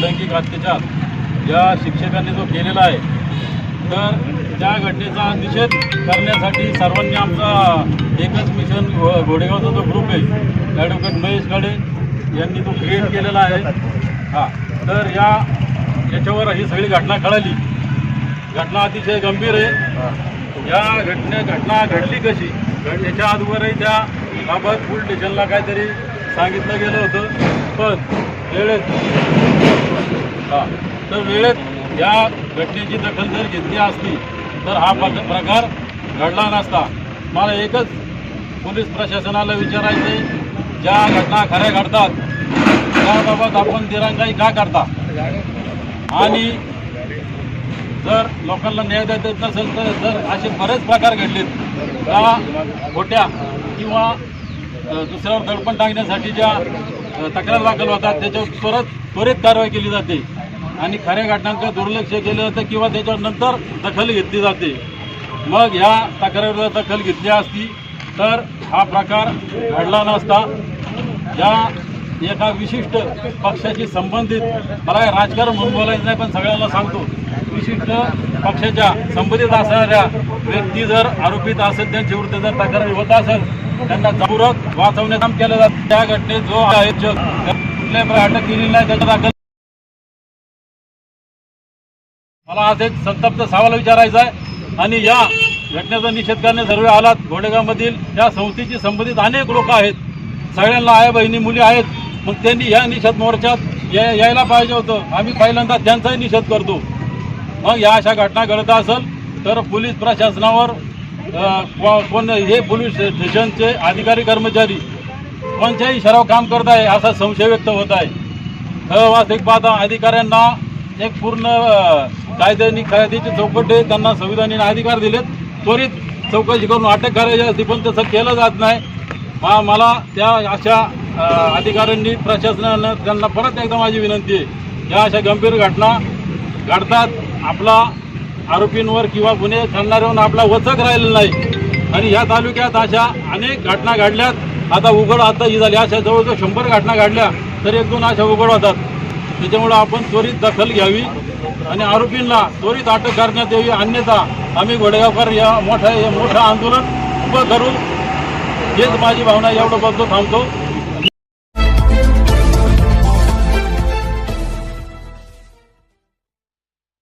लैंगिक अत्याचार या शिक्षकांनी जो केलेला आहे तर त्या घटनेचा निषेध करण्यासाठी सर्वांनी आमचा एकच मिशन घो- घोडेगावचा जो ग्रुप आहे ॲडव्होकेट महेश गाडे यांनी तो क्रिएट केलेला आहे. हां तर या याच्यावर ही सगळी घटना कळाली. घटना अतिशय गंभीर आहे. या घटने घटना घडली कशी? घड याच्या आजवरही त्या बाबत पोलीस स्टेशनला काहीतरी सांगितलं गेलं होतं पण वेळेत हा तर वेळेत या घटनेची दखल जर घेतली असती तर हा प्रकार घडला नसता. मला एकच पोलीस प्रशासनाला विचारायचं आहे ज्या घटना खऱ्या घडतात त्याबाबत आपण दिरंगाई का करता? आणि जर लोकांना न्याय देता येत नसेल तर जर असे बरेच प्रकार घडलेत त्या खोट्या किंवा दुसऱ्यावर दडपण टाकण्यासाठी ज्या तक्रार दाखल होतात त्याच्यावर परत त्वरित कारवाई केली जाते. आणि खऱ्या घटनांचं दुर्लक्ष केलं जातं किंवा त्याच्यावर नंतर दखल घेतली जाते. मग ह्या तक्रारीवर दखल घेतली असती तर हा प्रकार घडला नसता. या एका विशिष्ट पक्षाशी संबंधित मला राजकारण म्हणून बोलायचं नाही पण सगळ्यांना सांगतो. विशिष्ट पक्षाच्या संबंधित असणाऱ्या व्यक्ती जर आरोपित असेल त्यांच्या विरुद्ध जर तक्रार होत असेल त्यांना जागरूक वाचवण्याचं काम केलं जातं. त्या घटनेत जो आहे जो कुठल्याही प्रकारे अटक केली नाही त्याच्या दाखल मला आज एक संतप्त सवाल विचारायचा आहे. आणि या घटनेचा निषेध करणे सर्व आलात. घोडेगावमधील या संस्थेशी संबंधित अनेक लोक आहेत. सगळ्यांना आया बहिणी मुली आहेत. मग त्यांनी या निषेध मोर्चात यायला पाहिजे होतं. आम्ही पहिल्यांदा त्यांचाही निषेध करतो. मग या अशा घटना घडत असेल तर पोलीस प्रशासनावर कोण हे पोलीस स्टेशनचे अधिकारी कर्मचारी कोणत्याही सराव काम करत आहे असा संशय व्यक्त होत आहे. वास्तविक पाहता अधिकाऱ्यांना एक पूर्ण अ, कायद्यानी कायद्याची चौकट आहे. त्यांना संविधानाने अधिकार दिलेत. त्वरित चौकशी करून अटक करायची असती पण तसं केलं जात नाही. मला त्या अशा अधिकाऱ्यांनी प्रशासनानं त्यांना परत एकदा माझी विनंती आहे. या अशा गंभीर घटना घडतात आपला आरोपींवर किंवा गुन्हे करणाऱ्यावर आपला वचक राहिलेला नाही. आणि या तालुक्यात अशा अनेक घटना घडल्यात. आता उघड आता ही झाली. अशा जवळजवळ शंभर घटना घडल्या तर एक दोन अशा उघड होतात. त्याच्यामुळं आपण त्वरित दखल घ्यावी आणि आरोपींना त्वरित अटक करण्यात यावी. अन्यथा आम्ही घोडेगावकर या मोठ्या मोठं आंदोलन उभं करू हेच माझी भावना एवढं बघतो थांबतो.